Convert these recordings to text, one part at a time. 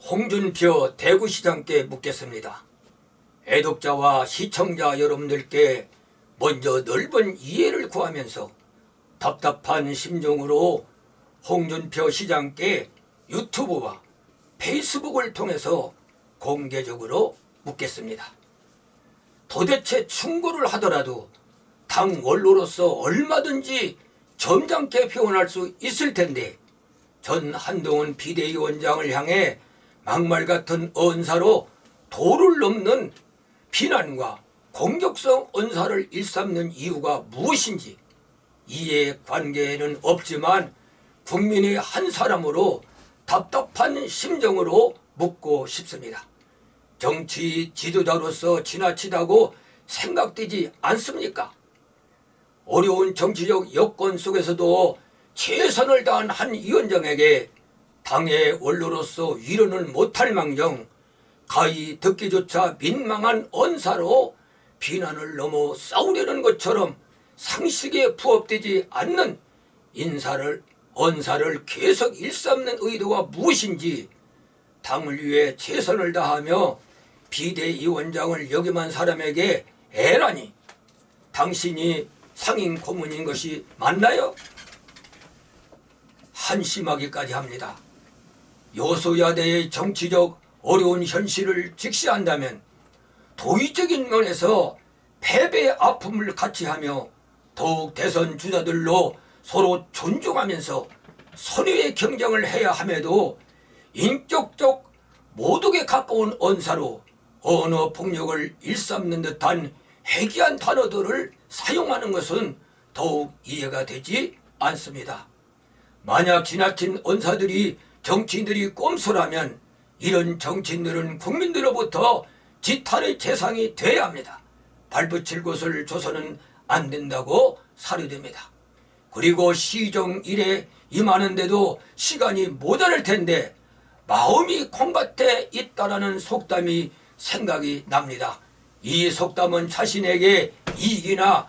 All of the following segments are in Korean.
홍준표 대구시장께 묻겠습니다. 애독자와 시청자 여러분들께 먼저 넓은 이해를 구하면서 답답한 심정으로 홍준표 시장께 유튜브와 페이스북을 통해서 공개적으로 묻겠습니다. 도대체 충고를 하더라도 당 원로로서 얼마든지 점잖게 표현할 수 있을 텐데 전 한동훈 비대위원장을 향해 막말 같은 언사로 도를 넘는 비난과 공격성 언사를 일삼는 이유가 무엇인지 이해 관계는 없지만 국민의 한 사람으로 답답한 심정으로 묻고 싶습니다. 정치 지도자로서 지나치다고 생각되지 않습니까? 어려운 정치적 여건 속에서도 최선을 다한 한 위원장에게 당의 원로로서 위로를 못할 망정 가히 듣기조차 민망한 언사로 비난을 넘어 싸우려는 것처럼 상식에 부합되지 않는 인사를 언사를 계속 일삼는 의도가 무엇인지 당을 위해 최선을 다하며 비대위원장을 역임한 사람에게 애라니 당신이 상임 고문인 것이 맞나요? 한심하기까지 합니다. 여소야대의 정치적 어려운 현실을 직시한다면 도의적인 면에서 패배의 아픔을 같이 하며 더욱 대선 주자들로 서로 존중하면서 선의의 경쟁을 해야 함에도 인격적 모독에 가까운 언사로 언어 폭력을 일삼는 듯한 해기한 단어들을 사용하는 것은 더욱 이해가 되지 않습니다. 만약 지나친 언사들이 정치인들이 꼼수라면 이런 정치인들은 국민들로부터 지탄의 대상이 돼야 합니다. 발붙일 곳을 줘서는 안 된다고 사료됩니다. 그리고 시정 일에 임하는데도 시간이 모자랄 텐데 마음이 콩밭에 있다라는 속담이 생각이 납니다. 이 속담은 자신에게 이익이나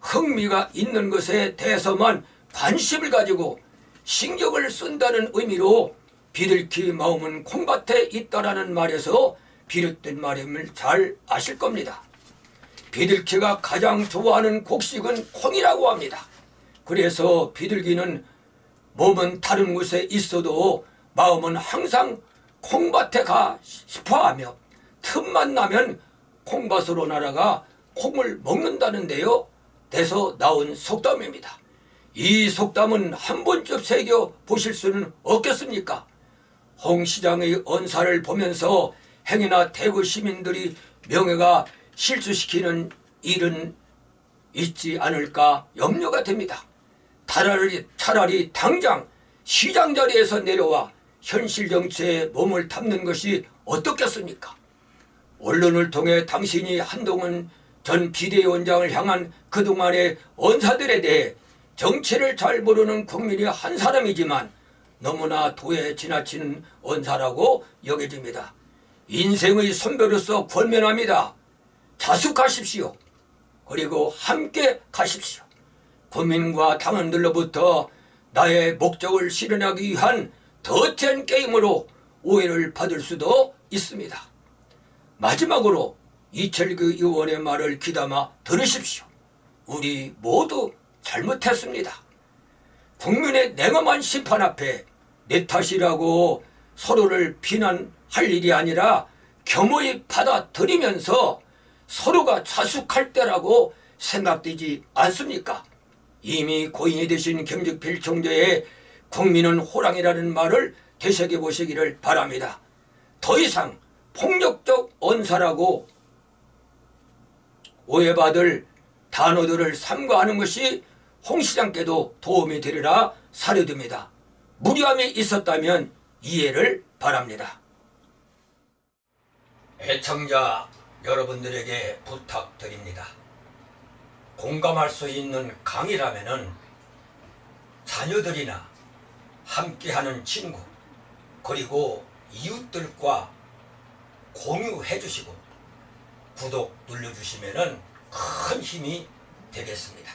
흥미가 있는 것에 대해서만 관심을 가지고 신경을 쓴다는 의미로 비둘기 마음은 콩밭에 있다라는 말에서 비롯된 말임을 잘 아실 겁니다. 비둘기가 가장 좋아하는 곡식은 콩이라고 합니다. 그래서 비둘기는 몸은 다른 곳에 있어도 마음은 항상 콩밭에 가 싶어 하며 틈만 나면 콩밭으로 날아가 콩을 먹는다는데요. 돼서 나온 속담입니다. 이 속담은 한 번쯤 새겨 보실 수는 없겠습니까? 홍 시장의 언사를 보면서 행여나 대구 시민들이 명예가 실추시키는 일은 있지 않을까 염려가 됩니다. 차라리, 차라리 당장 시장 자리에서 내려와 현실 정치에 몸을 담는 것이 어떻겠습니까? 언론을 통해 당신이 한동훈 전 비대위원장을 향한 그동안의 언사들에 대해 정치를 잘 모르는 국민이 한 사람이지만 너무나 도에 지나치는 언사라고 여겨집니다. 인생의 선배로서 권면합니다. 자숙하십시오. 그리고 함께 가십시오. 국민과 당원들로부터 나의 목적을 실현하기 위한 더티한 게임으로 오해를 받을 수도 있습니다. 마지막으로 이철규 의원의 말을 귀담아 들으십시오. 우리 모두 잘못했습니다. 국민의 냉엄한 심판 앞에 내 탓이라고 서로를 비난할 일이 아니라 겸허히 받아들이면서 서로가 자숙할 때라고 생각되지 않습니까? 이미 고인이 되신 김직필 총재의 국민은 호랑이라는 말을 되새겨 보시기를 바랍니다. 더 이상 폭력적 언사라고 오해받을 단어들을 삼가하는 것이 홍 시장께도 도움이 되리라 사료됩니다. 무리함이 있었다면 이해를 바랍니다. 애청자 여러분들에게 부탁드립니다. 공감할 수 있는 강의라면은 자녀들이나 함께하는 친구 그리고 이웃들과 공유해 주시고 구독 눌러주시면은 큰 힘이 되겠습니다.